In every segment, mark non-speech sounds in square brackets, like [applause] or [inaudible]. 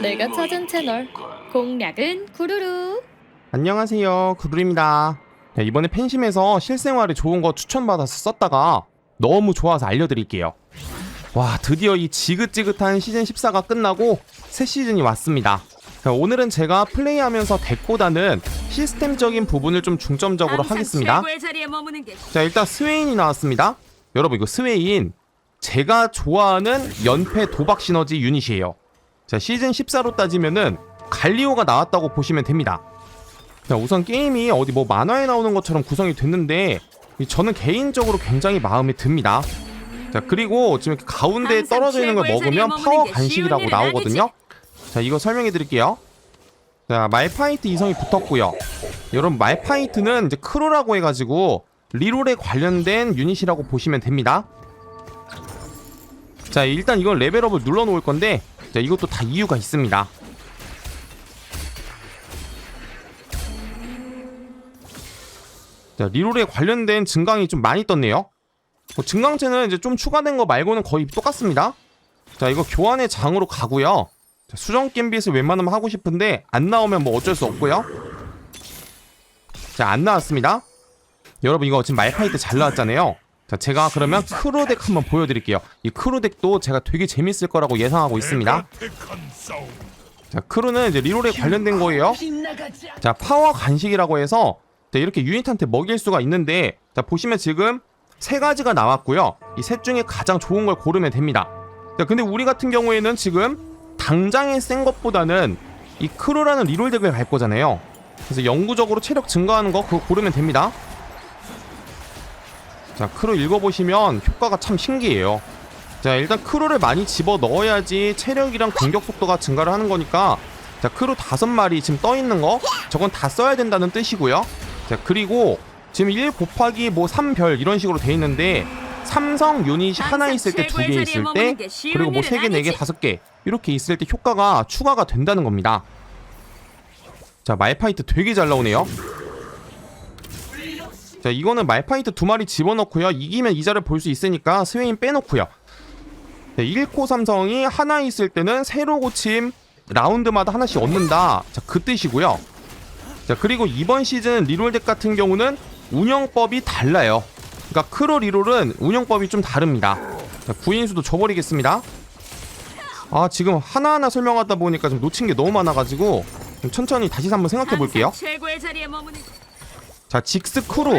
내가 찾은 채널 공략은 구루루. 안녕하세요. 구루입니다. 네, 이번에 팬심에서 실생활에 좋은 거 추천받아서 썼다가 너무 좋아서 알려드릴게요. 와 드디어 이 지긋지긋한 시즌 14가 끝나고 새 시즌이 왔습니다. 자, 오늘은 제가 플레이하면서 덱보다는 시스템적인 부분을 좀 중점적으로 하겠습니다. 자 일단 스웨인이 나왔습니다. 여러분 이거 스웨인 제가 좋아하는 연패 도박 시너지 유닛이에요 자 시즌 14로 따지면은 갈리오가 나왔다고 보시면 됩니다. 자 우선 게임이 어디 뭐 만화에 나오는 것처럼 구성이 됐는데 이 저는 개인적으로 굉장히 마음에 듭니다. 자 그리고 지금 항상 떨어져 있는 걸 먹으면 파워 게 간식이라고 나오거든요. 자 이거 설명해 드릴게요. 자 말파이트 이성이 붙었고요. 여러분 말파이트는 이제 크로라고 해 가지고 리롤에 관련된 유닛이라고 보시면 됩니다. 자 일단 이건 레벨업을 눌러 놓을 건데 자 이것도 다 이유가 있습니다. 자 리롤에 관련된 증강이 좀 많이 떴네요. 뭐 증강체는 이제 좀 추가된 거 말고는 거의 똑같습니다. 자 이거 교환의 장으로 가고요. 자, 수정 겜빗을 웬만하면 하고 싶은데 안 나오면 뭐 어쩔 수 없고요. 자 안 나왔습니다. 여러분 이거 지금 말파이트 잘 나왔잖아요 자 제가 그러면 크로덱 한번 보여드릴게요. 이 크로덱도 제가 되게 재밌을 거라고 예상하고 있습니다. 자 크루는 이제 리롤에 관련된 거예요. 자 파워 간식이라고 해서 자, 이렇게 유닛한테 먹일 수가 있는데 자 보시면 지금 세 가지가 나왔고요. 이 셋 중에 가장 좋은 걸 고르면 됩니다. 자 근데 우리 같은 경우에는 지금 당장에 센 것보다는 이 크루라는 리롤 덱을 갈 거잖아요. 그래서 영구적으로 체력 증가하는 거 그거 고르면 됩니다 자 크루 읽어보시면 효과가 참 신기해요. 자 일단 크루를 많이 집어 넣어야지 체력이랑 공격 속도가 증가를 하는 거니까 자 크루 다섯 마리 지금 떠 있는 거 저건 다 써야 된다는 뜻이고요. 자 그리고 지금 1 곱하기 뭐 3별 이런 식으로 돼 있는데 삼성 유닛이 하나 있을 때 두 개 있을 때 그리고 뭐 세 개, 네 개. 다섯 개 이렇게 있을 때 효과가 추가가 된다는 겁니다. 자 말파이트 되게 잘 나오네요 자 이거는 말파이트 두 마리 집어넣고요. 이기면 이자를 볼 수 있으니까 스웨인 빼놓고요. 네, 1코 삼성이 하나 있을 때는 새로 고침 라운드마다 하나씩 얻는다. 자 그 뜻이고요. 자 그리고 이번 시즌 리롤덱 같은 경우는 운영법이 달라요. 그러니까 크로 리롤은 운영법이 좀 다릅니다. 자 구인수도 줘버리겠습니다. 아 지금 하나하나 설명하다 보니까 좀 놓친 게 너무 많아가지고 좀 천천히 다시 한번 생각해 볼게요 자 직스 크루.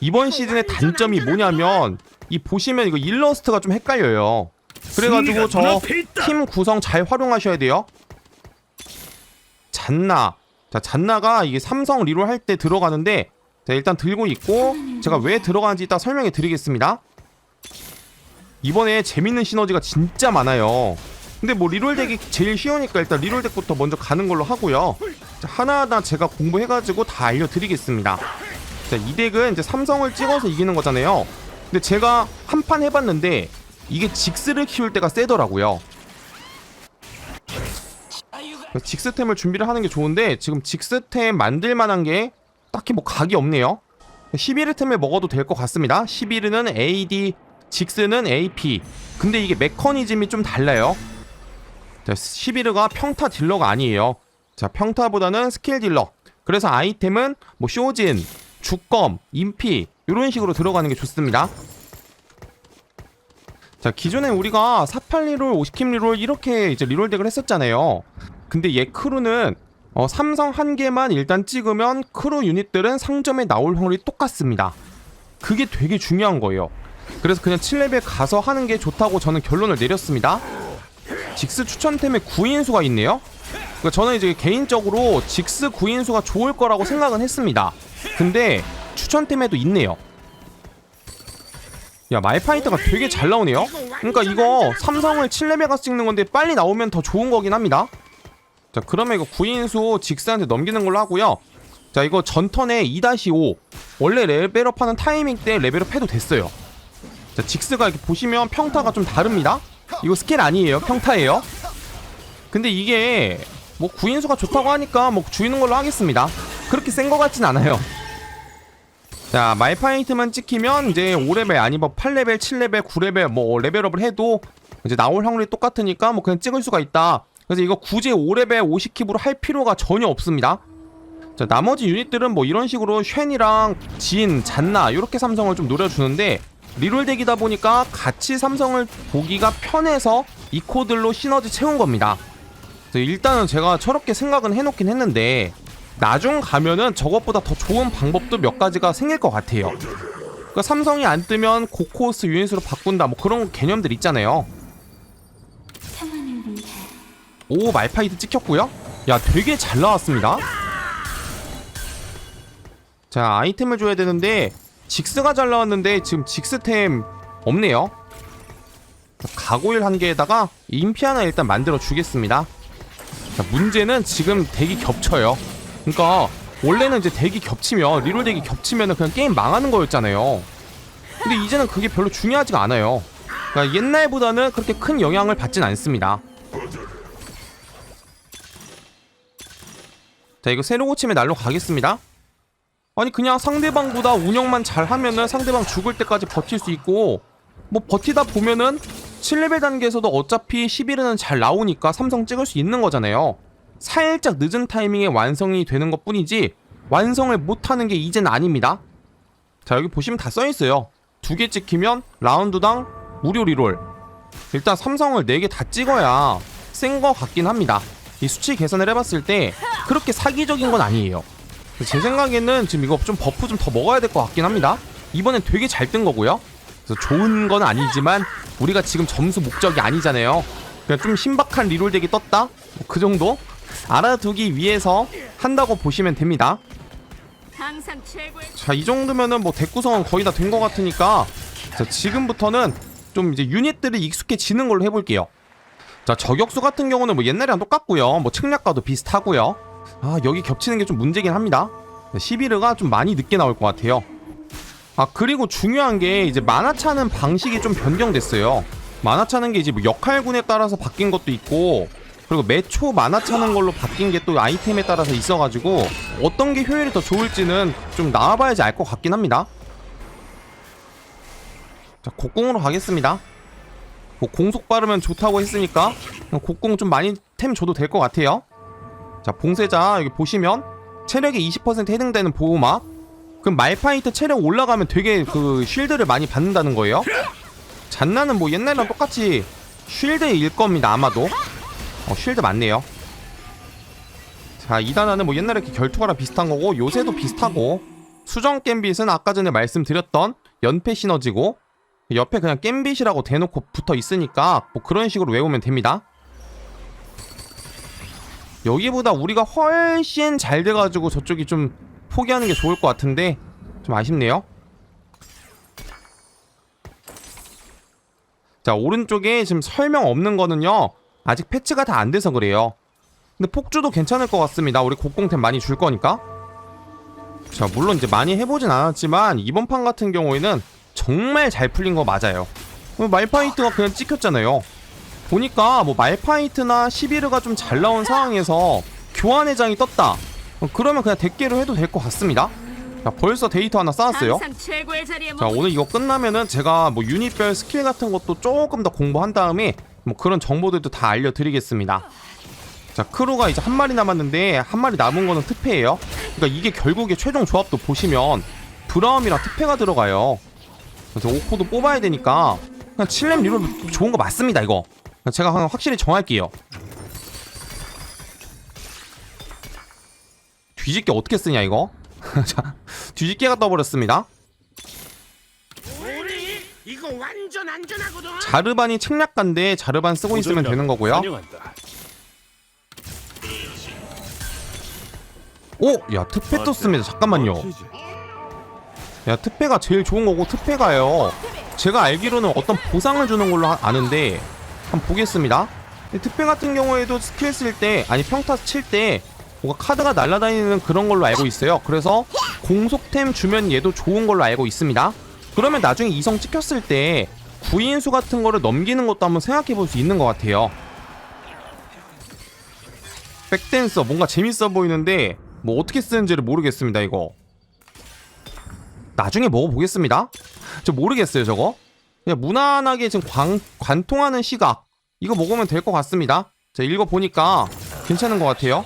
이번 시즌의 단점이 뭐냐면 이 보시면 이거 일러스트가 좀 헷갈려요. 그래가지고 저 팀 구성 잘 활용하셔야 돼요. 잔나. 자 잔나가 이게 삼성 리롤 할 때 들어가는데 자 일단 들고 있고 제가 왜 들어가는지 이따 설명해 드리겠습니다. 이번에 재밌는 시너지가 진짜 많아요 근데 뭐 리롤 덱이 제일 쉬우니까 일단 리롤 덱부터 먼저 가는 걸로 하고요 자, 하나하나 제가 공부해가지고 다 알려드리겠습니다 자, 이 덱은 이제 삼성을 찍어서 이기는 거잖아요. 근데 제가 한 판 해봤는데 이게 직스를 키울 때가 세더라고요. 직스템을 준비를 하는 게 좋은데 지금 직스템 만들 만한 게 딱히 뭐 각이 없네요. 11템을 먹어도 될 것 같습니다. 11은 AD, 직스는 AP. 근데 이게 메커니즘이 좀 달라요. 자, 11가 평타 딜러가 아니에요. 자, 평타보다는 스킬 딜러. 그래서 아이템은 뭐 쇼진, 주검, 인피 이런 식으로 들어가는 게 좋습니다. 자 기존에 우리가 482롤, 50킴 리롤 이렇게 이제 리롤 덱을 했었잖아요. 근데 얘 크루는 어, 삼성 한 개만 일단 찍으면 크루 유닛들은 상점에 나올 확률이 똑같습니다. 그게 되게 중요한 거예요. 그래서 그냥 7레벨 가서 하는 게 좋다고 저는 결론을 내렸습니다. 직스 추천템에 구인수가 있네요. 그러니까 저는 이제 개인적으로 직스 구인수가 좋을 거라고 생각은 했습니다. 근데 추천템에도 있네요. 야 말파이트가 되게 잘 나오네요. 그러니까 이거 삼성을 7레벨 가서 찍는 건데 빨리 나오면 더 좋은 거긴 합니다. 자 그러면 이거 구인수 직스한테 넘기는 걸로 하고요. 자 이거 전턴에 2-5 원래 레벨업하는 타이밍 때 레벨업 해도 됐어요. 자 직스가 이렇게 보시면 평타가 좀 다릅니다. 이거 스킬 아니에요 평타예요. 근데 이게 뭐 구인수가 좋다고 하니까 뭐 주이는 걸로 하겠습니다. 그렇게 센거 같진 않아요. 자 말파이트만 찍히면 이제 5레벨 아니면 8레벨, 7레벨, 9레벨 뭐 레벨업을 해도 이제 나올 확률이 똑같으니까 뭐 그냥 찍을 수가 있다. 그래서 이거 굳이 5레벨 50킵으로 할 필요가 전혀 없습니다. 자, 나머지 유닛들은 뭐 이런 식으로 쉔이랑 진, 잔나 이렇게 삼성을 좀 노려주는데 리롤 덱이다 보니까 같이 삼성을 보기가 편해서 이 코들로 시너지 채운 겁니다. 일단은 제가 저렇게 생각은 해놓긴 했는데 나중 가면은 저것보다 더 좋은 방법도 몇 가지가 생길 것 같아요. 그러니까 삼성이 안 뜨면 고코스 유닛으로 바꾼다 뭐 그런 개념들 있잖아요. 오 말파이트 찍혔고요. 야 되게 잘 나왔습니다. 자 아이템을 줘야 되는데 직스가 잘 나왔는데 지금 직스템 없네요. 가고일 한 개에다가 인피 하나 일단 만들어 주겠습니다. 자, 문제는 지금 덱이 겹쳐요. 그러니까 원래는 이제 덱이 겹치면 리롤 덱이 겹치면 그냥 게임 망하는 거였잖아요. 근데 이제는 그게 별로 중요하지가 않아요. 그러니까 옛날보다는 그렇게 큰 영향을 받진 않습니다. 자 이거 새로 고침에 날로 가겠습니다. 아니 그냥 상대방보다 운영만 잘하면은 상대방 죽을 때까지 버틸 수 있고 뭐 버티다 보면은 7레벨 단계에서도 어차피 11회는 잘 나오니까 삼성 찍을 수 있는 거잖아요. 살짝 늦은 타이밍에 완성이 되는 것 뿐이지 완성을 못하는 게 이제는 아닙니다. 자 여기 보시면 다 써있어요. 두 개 찍히면 라운드당 무료 리롤. 일단 삼성을 4개 다 찍어야 센 거 같긴 합니다. 이 수치 계산을 해봤을 때 그렇게 사기적인 건 아니에요. 제 생각에는 지금 이거 좀 버프 좀 더 먹어야 될 것 같긴 합니다. 이번엔 되게 잘 뜬 거고요. 그래서 좋은 건 아니지만 우리가 지금 점수 목적이 아니잖아요. 그냥 좀 신박한 리롤 덱이 떴다? 뭐 그 정도? 알아두기 위해서 한다고 보시면 됩니다. 자, 이 정도면은 뭐 덱 구성은 거의 다 된 것 같으니까 자, 지금부터는 좀 이제 유닛들이 익숙해지는 걸로 해볼게요. 자, 저격수 같은 경우는 뭐 옛날이랑 똑같고요. 뭐 측량과도 비슷하고요. 아, 여기 겹치는 게 좀 문제긴 합니다. 11회가 좀 많이 늦게 나올 것 같아요. 아, 그리고 중요한 게 이제 만화 차는 방식이 좀 변경됐어요. 만화 차는 게 이제 뭐 역할군에 따라서 바뀐 것도 있고 그리고 매초 만화 차는 걸로 바뀐 게 또 아이템에 따라서 있어가지고 어떤 게 효율이 더 좋을지는 좀 나와봐야지 알 것 같긴 합니다. 자, 곡궁으로 가겠습니다. 뭐 공속 빠르면 좋다고 했으니까 곡궁 좀 많이 템 줘도 될 것 같아요. 자, 봉쇄자 여기 보시면 체력에 20% 해당되는 보호막. 그럼 말파이트 체력 올라가면 되게 그 쉴드를 많이 받는다는 거예요. 잔나는 뭐 옛날이랑 똑같이 쉴드일 겁니다 아마도. 어, 쉴드 맞네요. 자, 이단아는 뭐 옛날에 이렇게 결투가랑 비슷한 거고 요새도 비슷하고 수정 겜빗은 아까 전에 말씀드렸던 연패 시너지고 옆에 그냥 겜빗이라고 대놓고 붙어 있으니까 뭐 그런 식으로 외우면 됩니다. 여기보다 우리가 훨씬 잘 돼가지고 저쪽이 좀 포기하는 게 좋을 것 같은데 좀 아쉽네요. 자 오른쪽에 지금 설명 없는 거는요 아직 패치가 다 안 돼서 그래요. 근데 폭주도 괜찮을 것 같습니다. 우리 곡공템 많이 줄 거니까. 자 물론 이제 많이 해보진 않았지만 이번 판 같은 경우에는 정말 잘 풀린 거 맞아요. 뭐 말파이트가 그냥 찍혔잖아요. 보니까 뭐 말파이트나 시비르가 좀 잘 나온 상황에서 교환회장이 떴다. 어, 그러면 그냥 대깨로 해도 될 것 같습니다. 자, 벌써 데이터 하나 쌓았어요. 자 오늘 이거 끝나면은 제가 뭐 유닛별 스킬 같은 것도 조금 더 공부한 다음에 뭐 그런 정보들도 다 알려드리겠습니다. 자 크루가 이제 한 마리 남았는데 한 마리 남은 거는 특패예요. 그러니까 이게 결국에 최종 조합도 보시면 브라움이랑 특패가 들어가요. 그래서 오코도 뽑아야 되니까 그냥 7렘 리롤 좋은 거 맞습니다 이거. 제가 확실히 정할게요. 뒤집게 어떻게 쓰냐 이거? [laughs] 자 뒤집게가 떠버렸습니다. 우리 이거 완전 안전하거든. 자르반이 책략가인데 자르반 쓰고 있으면 되는 거고요. 오! 야 특패 떴습니다. 잠깐만요. 야 특패가 제일 좋은 거고 특패가요. 제가 알기로는 어떤 보상을 주는 걸로 아- 아는데 한번 보겠습니다. 이 특패 같은 경우에도 스킬 쓸 때 아니 평타 칠 때 뭔가 카드가 날아다니는 그런 걸로 알고 있어요. 그래서 공속템 주면 얘도 좋은 걸로 알고 있습니다. 그러면 나중에 이성 찍혔을 때 구인수 같은 거를 넘기는 것도 한번 생각해 볼 수 있는 것 같아요. 백댄서 뭔가 재밌어 보이는데 뭐 어떻게 쓰는지를 모르겠습니다 이거 나중에 먹어보겠습니다 저 모르겠어요 저거 그냥 무난하게 지금 관, 관통하는 시각. 이거 먹으면 될 것 같습니다. 자 읽어보니까 괜찮은 것 같아요.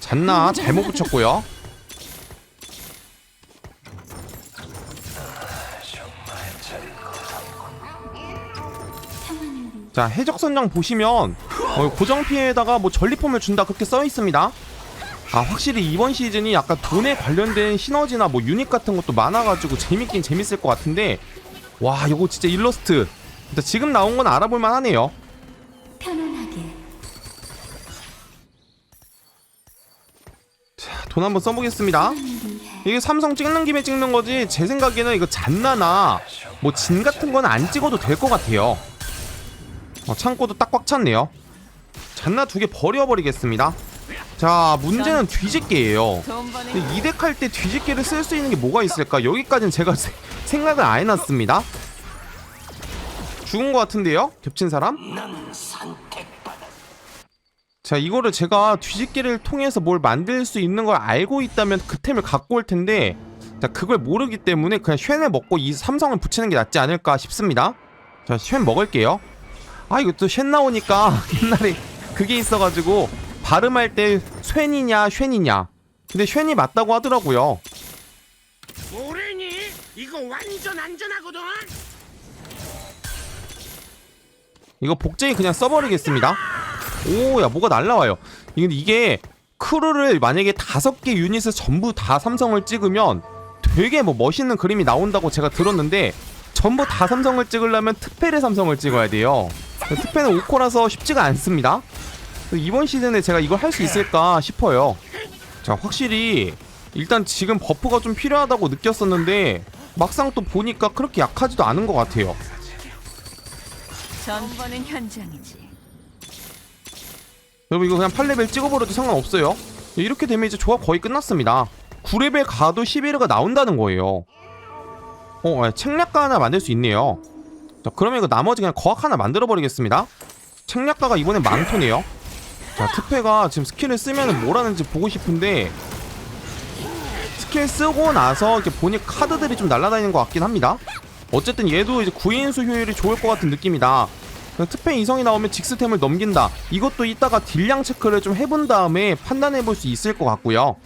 잔나 잘못 붙였고요. 자 해적 선장 보시면 어, 고정 피해에다가 뭐 전리품을 준다 그렇게 써 있습니다 아 확실히 이번 시즌이 약간 돈에 관련된 시너지나 뭐 유닛 같은 것도 많아가지고 재밌긴 재밌을 것 같은데 와 이거 진짜 일러스트. 일단 지금 나온 건 알아볼만 하네요. 편안하게. 돈 한번 써보겠습니다. 이게 삼성 찍는 김에 찍는 거지 제 생각에는 이거 잔나나 뭐 진 같은 건 안 찍어도 될 것 같아요. 어, 창고도 딱 꽉 찼네요. 잔나 두 개 버려버리겠습니다 자 문제는 뒤집개예요. 돈 버는 이덱 할 때 뒤집개를 쓸 수 있는 게 뭐가 있을까? 여기까지는 제가 세- 생각을 안 해놨습니다. 죽은 것 같은데요? 겹친 사람? 자 이거를 제가 뒤집개를 통해서 뭘 만들 수 있는 걸 알고 있다면 그 템을 갖고 올 텐데 자 그걸 모르기 때문에 그냥 쉔을 먹고 이 삼성을 붙이는 게 낫지 않을까 싶습니다. 자쉔 먹을게요. 아 이거 또쉔 나오니까 [laughs] 옛날에 그게 있어가지고 발음할 때 쉔이냐 쉔이냐 근데 쉔이 맞다고 하더라고요 뭐래니? 이거 완전 안전하거든. 이거 복제기 그냥 써버리겠습니다. 오야 뭐가 날라와요. 이- 이게 크루를 만약에 다섯 개 유닛을 전부 다 삼성을 찍으면 되게 뭐 멋있는 그림이 나온다고 제가 들었는데 전부 다 삼성을 찍으려면 특패의 삼성을 찍어야 돼요. 특패는 5코라서 쉽지가 않습니다. 이번 시즌에 제가 이걸 할 수 있을까 싶어요. 자 확실히 일단 지금 버프가 좀 필요하다고 느꼈었는데 막상 또 보니까 그렇게 약하지도 않은 것 같아요. 전 버는 현장이지. 여러분 이거 그냥 8레벨 찍어버려도 상관없어요 이렇게 되면 이제 조합 거의 끝났습니다 9레벨 가도 11회가 나온다는 거예요 어 예, 책략가 하나 만들 수 있네요 자 그러면 이거 나머지 그냥 거학 하나 만들어 버리겠습니다 책략가가 이번엔 망토네요 자 특패가 지금 스킬을 쓰면은 뭘 하는지 보고 싶은데 스킬 쓰고 나서 이렇게 보니 카드들이 좀 날아다니는 것 같긴 합니다 어쨌든 얘도 이제 구인수 효율이 좋을 것 같은 느낌이다 특패 이성이 나오면 직스템을 넘긴다. 이것도 이따가 딜량 체크를 좀 해본 다음에 판단해 볼 수 있을 것 같고요.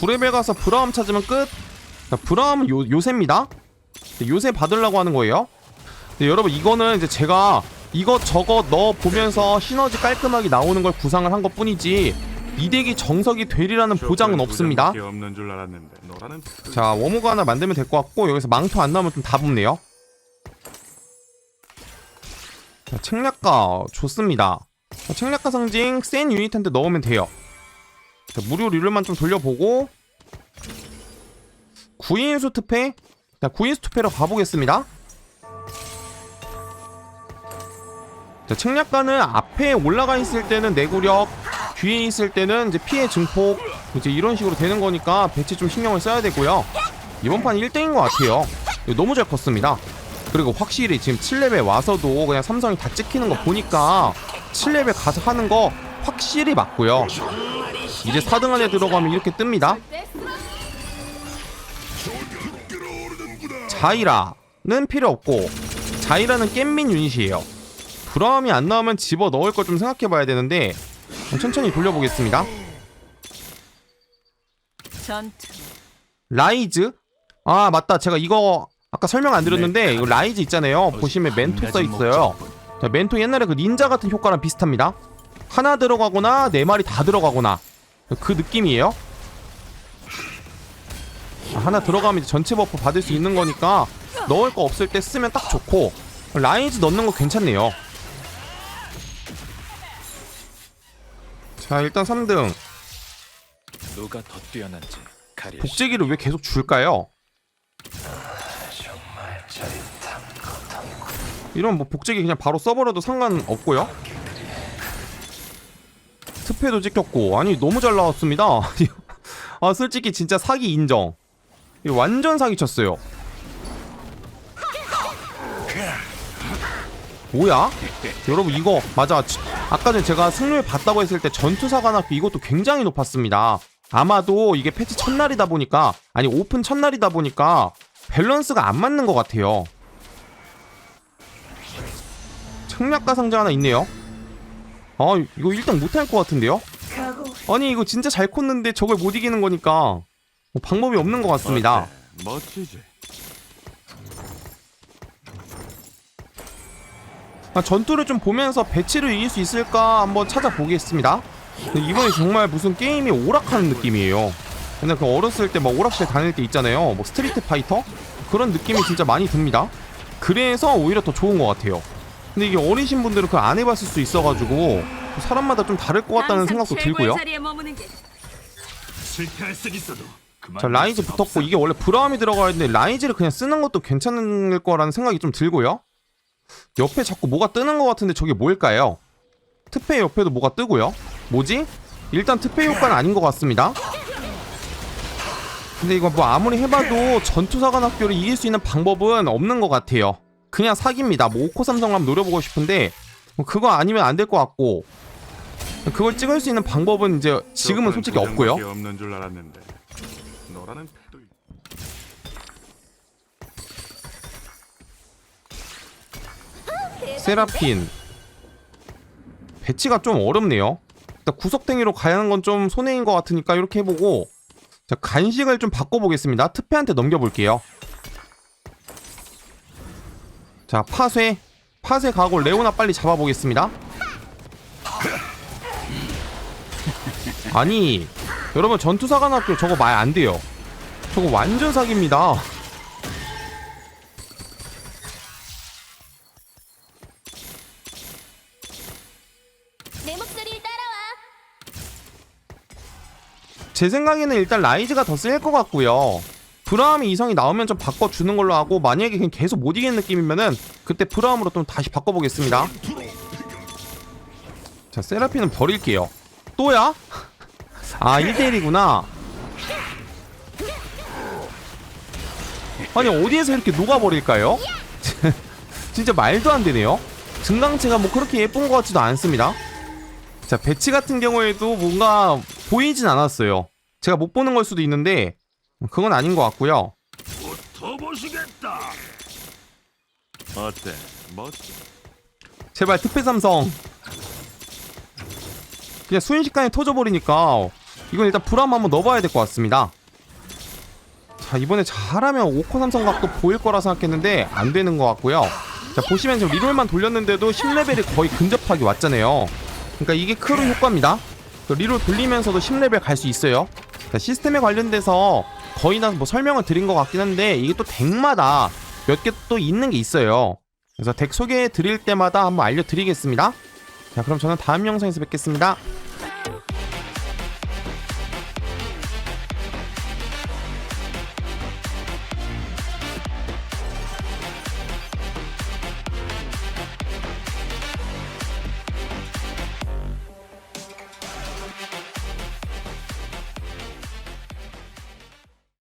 9레벨 가서 브라움 찾으면 끝. 자, 브라움은 요, 요새입니다. 요새 받으려고 하는 거예요. 여러분 이거는 이제 제가 이것 저것 넣어 보면서 시너지 깔끔하게 나오는 걸 구상을 한 것 뿐이지 이 덱이 정석이 되리라는 보장은 없습니다. 자 워모가 하나 만들면 될 것 같고 여기서 망토 안 나오면 좀 다붙네요. 자, 책략가 좋습니다. 자, 책략가 상징 센 유닛한테 넣으면 돼요. 자, 무료 룰만 좀 돌려보고 구인수 투패 자 구인수 투패로 가보겠습니다 자 책략가는 앞에 올라가 있을 때는 내구력 뒤에 있을 때는 이제 피해 증폭 이제 이런 식으로 되는 거니까 배치 좀 신경을 써야 되고요. 이번 판 1등인 것 같아요. 너무 잘 컸습니다. 그리고 확실히 지금 7레벨 와서도 그냥 삼성이 다 찍히는 거 보니까 7레벨 가서 하는 거 확실히 맞고요. 이제 4등 안에 들어가면 이렇게 뜹니다. 자이라는 필요 없고 자이라는 깻민 유닛이에요. 브라움이 안 나오면 집어 넣을 걸 좀 생각해 봐야 되는데 천천히 돌려보겠습니다. 라이즈? 아 맞다. 제가 이거 아까 설명 안 드렸는데 이거 라이즈 있잖아요. 보시면 멘토 써 있어요. 자 멘토 옛날에 그 닌자 같은 효과랑 비슷합니다. 하나 들어가거나 네 마리 다 들어가거나 그 느낌이에요. 아, 하나 들어가면 이제 전체 버프 받을 수 있는 거니까 넣을 거 없을 때 쓰면 딱 좋고 라이즈 넣는 거 괜찮네요 자 일단 3등 누가 더 뛰어난지 가릴 복제기를 왜 계속 줄까요? 이런 뭐 복제기 그냥 바로 써버려도 상관없고요. 특패도 찍혔고 아니 너무 잘 나왔습니다. [laughs] 아 솔직히 진짜 사기 인정. 완전 사기 쳤어요. 뭐야? [laughs] 여러분 이거 맞아 지- 아까 전에 제가 승률 봤다고 했을 때 전투사관학교 이것도 굉장히 높았습니다 아마도 이게 패치 첫날이다 보니까 아니 오픈 첫날이다 보니까 밸런스가 안 맞는 것 같아요 생략가 상자 하나 있네요 아 이거 일단 못할 것 같은데요? 아니 이거 진짜 잘 컸는데 저걸 못 이기는 거니까 뭐 방법이 없는 것 같습니다? 멋지지. 전투를 좀 보면서 배치를 이길 수 있을까 한번 찾아보겠습니다. 이번에 정말 무슨 게임이 오락하는 느낌이에요. 근데 그 어렸을 때 막 오락실 다닐 때 있잖아요. 뭐 스트리트 파이터 그런 느낌이 진짜 많이 듭니다. 그래서 오히려 더 좋은 것 같아요. 근데 이게 어리신 분들은 그걸 안 해봤을 수 있어가지고 사람마다 좀 다를 것 같다는 생각도 들고요. 자 라이즈 붙었고 이게 원래 브라움이 들어가야 되는데 라이즈를 그냥 쓰는 것도 괜찮을 거라는 생각이 좀 들고요 옆에 자꾸 뭐가 뜨는 것 같은데 저게 뭘까요? 특패 옆에도 뭐가 뜨고요. 뭐지? 일단 특패 효과는 아닌 것 같습니다. 근데 이거 뭐 아무리 해봐도 전투사관학교를 이길 수 있는 방법은 없는 것 같아요. 그냥 사기입니다. 뭐 5코 삼성 한번 노려보고 싶은데 뭐 그거 아니면 안 될 것 같고 그걸 찍을 수 있는 방법은 이제 지금은 솔직히 없고요. 없는 줄 알았는데. 너라는 패도 있- 세라핀. 배치가 좀 어렵네요. 일단 구석탱이로 가야 하는 건 좀 손해인 것 같으니까 이렇게 해보고 자 간식을 좀 바꿔보겠습니다. 특패한테 넘겨볼게요. 자 파쇄. 파쇄 가고 레오나 빨리 잡아보겠습니다. 아니 여러분 전투사관학교 저거 말 안 돼요. 저거 완전 사기입니다 제 생각에는 일단 라이즈가 더 쓸 것 같고요. 브라움이 이성이 나오면 좀 바꿔주는 걸로 하고 만약에 그냥 계속 못 이기는 느낌이면은 그때 브라움으로 좀 다시 바꿔보겠습니다. 자 세라핀은 버릴게요. 또야? 아 1대1이구나. 아니 어디에서 이렇게 녹아버릴까요? [laughs] 진짜 말도 안 되네요. 증강체가 뭐 그렇게 예쁜 것 같지도 않습니다. 자 배치 같은 경우에도 뭔가 보이진 않았어요. 제가 못 보는 걸 수도 있는데 그건 아닌 것 같고요. 더 보시겠다. 어때? 멋지. 제발 특패 삼성. 그냥 순식간에 터져버리니까 이건 일단 불암 한번 넣어봐야 될 것 같습니다. 자 이번에 잘하면 5코 삼성 각도 보일 거라 생각했는데 안 되는 것 같고요. 자 보시면 지금 리롤만 돌렸는데도 10레벨이 거의 근접하게 왔잖아요. 그러니까 이게 크루 효과입니다. 그 리롤 돌리면서도 10레벨 갈 수 있어요. 자, 시스템에 관련돼서 거의 다 뭐 설명을 드린 것 같긴 한데 이게 또 덱마다 몇 개 또 있는 게 있어요. 그래서 덱 소개해 드릴 때마다 한번 알려드리겠습니다. 자 그럼 저는 다음 영상에서 뵙겠습니다.